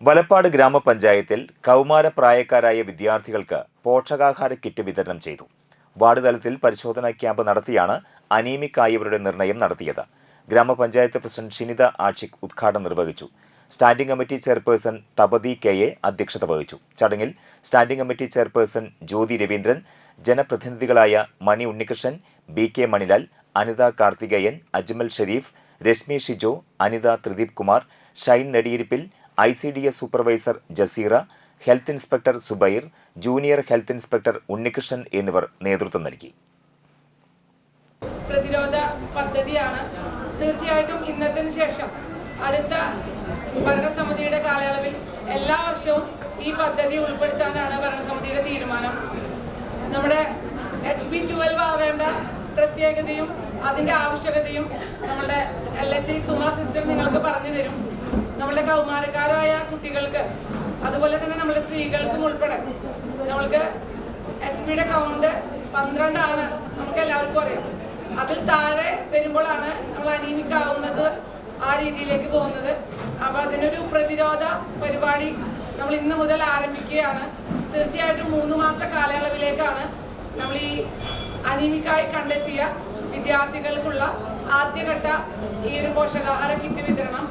വലപ്പാട് ഗ്രാമപഞ്ചായത്തിൽ കൗമാരപ്രായക്കാരായ വിദ്യാർത്ഥികൾക്ക് പോഷകാഹാര കിറ്റ് വിതരണം ചെയ്തു. വാർഡ് തലത്തിൽ പരിശോധനാ ക്യാമ്പ് നടത്തിയാണ് അനീമിക്കായവരുടെ നിർണയം നടത്തിയത്. ഗ്രാമപഞ്ചായത്ത് പ്രസിഡന്റ് ഷിനിത ആഷിഖ് ഉദ്ഘാടനം നിർവഹിച്ചു. Standing committee chairperson Thapathi K A അധ്യക്ഷത വഹിച്ചു. ചടങ്ങിൽ standing committee chairperson Jyothi Raveendran ജനപ്രതിനിധികളായ Mani Unnikrishnan B K Manilal Anitha Karthikeyan Ajmal Sharif Reshmi Shijo Anitha Thrideep Kumar Shine നെടിയിരിപ്പിൽ I C D S supervisor Jaseera health inspector Subair junior health inspector Unnikrishnan എന്നിവർ നേതൃത്വം നൽകി. പ്രതിരോധ പദ്ധതിയാണ്. തീർച്ചയായിട്ടും ഇന്നത്തിന് ശേഷം അടുത്ത ഭരണസമിതിയുടെ കാലയളവിൽ എല്ലാ വർഷവും ഈ പദ്ധതി ഉൾപ്പെടുത്താനാണ് ഭരണസമിതിയുടെ തീരുമാനം. നമ്മുടെ എച്ച് ബി ട്വൽവ് ആവേണ്ട പ്രത്യേകതയും അതിന്റെ ആവശ്യകതയും നമ്മളുടെ L H I Suma system നിങ്ങൾക്ക് പറഞ്ഞു തരും. നമ്മളുടെ കൗമാരക്കാരായ കുട്ടികൾക്ക് അതുപോലെ തന്നെ നമ്മുടെ സ്ത്രീകൾക്കും ഉൾപ്പെടെ. നമ്മൾക്ക് എച്ച് പിയുടെ കൗണ്ട് പന്ത്രണ്ടാണ് നമുക്ക് എല്ലാവർക്കും അറിയാം. അതിൽ താഴെ വരുമ്പോഴാണ് നമ്മൾ അനീമിക് ആവുന്നത് ആ രീതിയിലേക്ക് പോകുന്നത്. അപ്പോൾ അതിനൊരു പ്രതിരോധ പരിപാടി നമ്മൾ ഇന്ന് മുതൽ ആരംഭിക്കുകയാണ്. തീർച്ചയായിട്ടും മൂന്ന് മാസ കാലയളവിലേക്കാണ് നമ്മൾ ഈ അനീമിക്കായി കണ്ടെത്തിയ വിദ്യാർത്ഥികൾക്കുള്ള ആദ്യഘട്ട ഈ ഒരു പോഷകാഹാര കിറ്റ് വിതരണം.